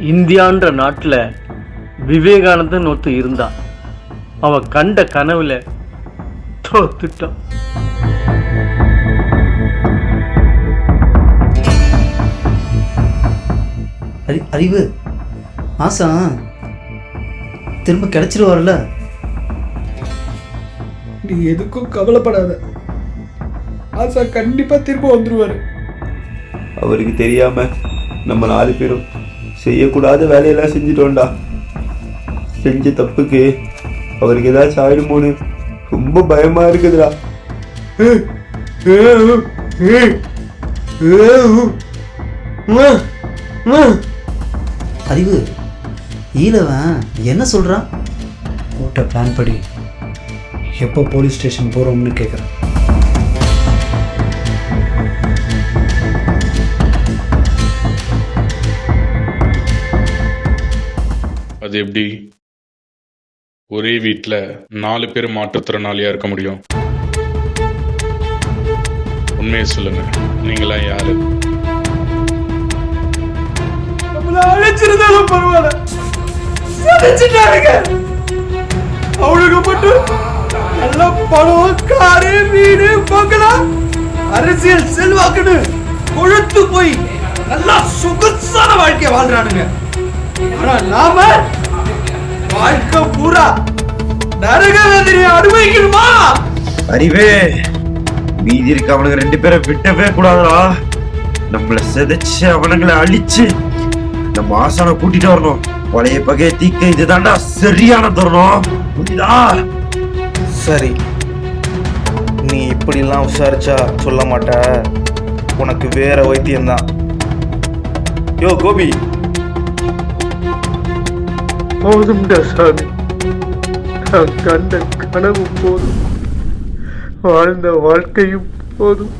இந்தியான்ற நாட்டுல விவேகானந்தன் ஒருத்தன் இருந்தான். அவன் கண்ட கனவுல தோத்துட்டான் அறி அறிவு? ஆசா? திரும்ப கிடைச்சிருவார்ல நீ எதுக்கும் கவலைப்படாத. ஆசா கண்டிப்பா திரும்ப வந்துருவாரு. அவருக்கு தெரியாம நம்ம நாலு பேரும் செய்யக்கூடாத வேலையெல்லாம் செஞ்சுட்டோம்டா. செஞ்ச தப்புக்கு அவருக்கு ஏதாச்சும் ஆயிடுமோன்னு ரொம்ப பயமா இருக்குதுடா. அறிவு ஈழவன் என்ன சொல்றான்? போட்ட பிளான் படி எப்போ போலீஸ் ஸ்டேஷன் போகிறோம்னு கேட்குறேன் அது எப்படி? ஒரே வீட்டில் நாலு பேர் மாற்றுத்திறனாளியாக இருக்க முடியும். உண்மையை சொல்லுங்க. நீங்களாம் யாரு? அழைச்சிருந்தாலும் பரவாயில்ல. அவளுக்கு மட்டும் நல்ல பணம் காரு வீடு பங்களா அரசியல் செல்வாக்குன்னு கொழுத்து போய் நல்லா சொகுசான வாழ்க்கையை வாழ்றானுங்க. ஆனா நாம வாழ்க்கை பூரா நரக வேதனையை அனுபவிக்கணுமா? அறிவே மீதி இருக்க அவனுங்க ரெண்டு பேரை விட்டவே கூடாதுடா. நம்மள சிதைச்சு அவனுங்களை அழிச்சு நம்ம ஆசான கூட்டிட்டு வரணும். பழைய பகையை தீக்க இதுதான்டா சரியான தருணம். புரியுதா? சரி. நீ இப்படிலாம் விசாரிச்சா சொல்ல மாட்ட. உனக்கு வேற வைத்தியம்தான். யோ கோபி போதும்டா சாமி. நான் கண்ட கனவு போதும். வாழ்ந்த வாழ்க்கையும் போதும்.